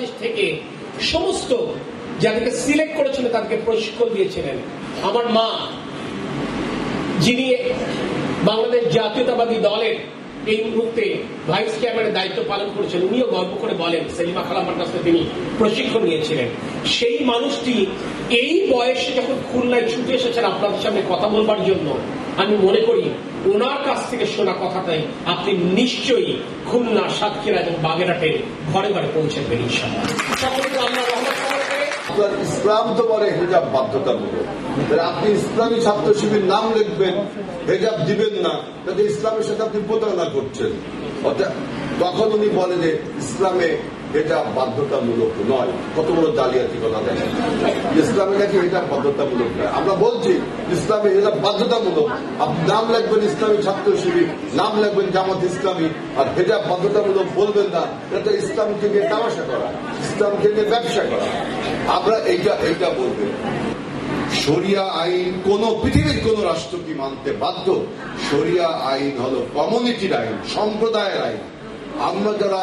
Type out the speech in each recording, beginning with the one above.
বাংলাদেশ থেকে সমস্ত যাদেরকে সিলেক্ট করেছিলেন তাদেরকে প্রশিক্ষণ দিয়েছিলেন। আমার মা, যিনি বাংলাদেশ জাতীয়তাবাদী দলের এই মুহূর্তে ভাইস চেয়ারম্যানের দায়িত্ব পালন করেছেন, উনিও গর্ব করে বলেন, সেলিমা খালামার কাছ তিনি প্রশিক্ষণ নিয়েছিলেন। সেই মানুষটি এই বয়সে যখন খুলনায় ছুটে এসেছেন আপনাদের সামনে কথা বলবার জন্য, আমি মনে করি ওনার কাছ থেকে শোনা কথাটাই আপনি নিশ্চয়ই খুলনা, সাতক্ষীরা এবং বাগেরহাটের ঘরে ঘরে পৌঁছে করবে আপনার ইসলাম তো বলে হেজাব বাধ্যতামূলক। আপনি ইসলামী ছাত্র শিবির নাম লিখবেন, হেজাব দিবেন না তাহলে ইসলামের সাথে আপনি প্রতারণা করছেন। অর্থাৎ তখন উনি বলে যে ইসলামে হেজাব বাধ্যতামূলক নয়। কত বড় জালিয়াতি কথা দেখেন ইসলামে নাকি হেজাব বাধ্যতামূলক নয়। আমরা বলছি, ইসলামে হেজাব বাধ্যতামূলক। আপনি নাম লিখবেন ইসলামী ছাত্র শিবির, নাম লিখবেন জামাত ইসলামী, আর হেজাব বাধ্যতামূলক বলবেন না। এটা ইসলামকে নিয়ে তামাশা করা, ইসলামকে নিয়ে ব্যবসা করা। আমরা এইটা এইটা বলব। শরিয়া আইন কোন পৃথিবীর কোন রাষ্ট্র কি মানতে বাধ্য? শরিয়া আইন হলো কমিউনিটির আইন, সম্প্রদায়ের আইন। আমরা যারা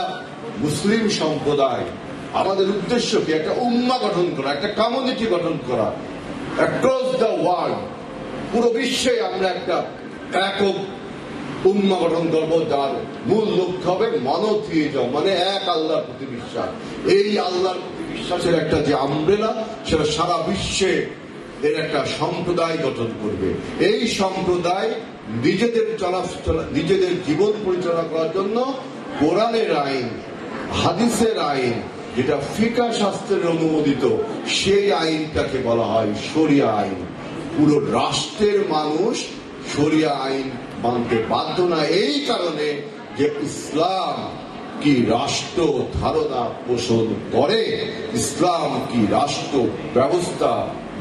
মুসলিম সম্প্রদায়, আমাদের উদ্দেশ্য কি? একটা উম্মা গঠন করা, একটা কমিউনিটি গঠন করা। অ্যাক্রস দ্য ওয়ার্ল্ড পুরো বিশ্বে আমরা একটা একক উম্মা গঠন করব, যার মূল লক্ষ্য হবে মনোথিজম মানে এক আল্লাহর প্রতি বিশ্বাস। এই আল্লাহর প্রতি বিশ্বাসের একটা যে আমব্রেলা সেটা সারা বিশ্বে এর একটা সম্প্রদায় গঠন করবে। এই সম্প্রদায় নিজেদের চলাচলা নিজেদের জীবন পরিচালনা করার জন্য কোরআনের আইন, হাদিসের আইন, যেটা ফিকা শাস্ত্রের অনুমোদিত, সেই আইনটাকে বলা হয় সরিয়া আইন। পুরো রাষ্ট্রের মানুষ সরিয়া আইন মানতে বাধ্য না। এই কারণে যে ইসলাম কি রাষ্ট্র ধারণা পোষণ করে? ইসলাম কি রাষ্ট্র ব্যবস্থা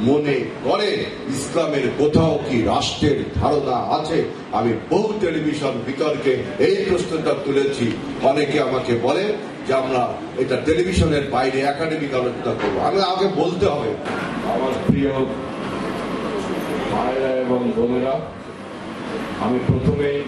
মনে করে? ইসলামের কোথাও কি রাষ্ট্রের ধারণা আছে? আমি বহু টেলিভিশন বিতর্কে এই প্রশ্নটা তুলেছি। অনেকে আমাকে বলে যে আমরা এটা টেলিভিশনের বাইরে একাডেমিক আলোচনা করব। আমি আগে বলতে হবে। আমার প্রিয় ভাইরা এবং বোনেরা, আমি প্রথমেই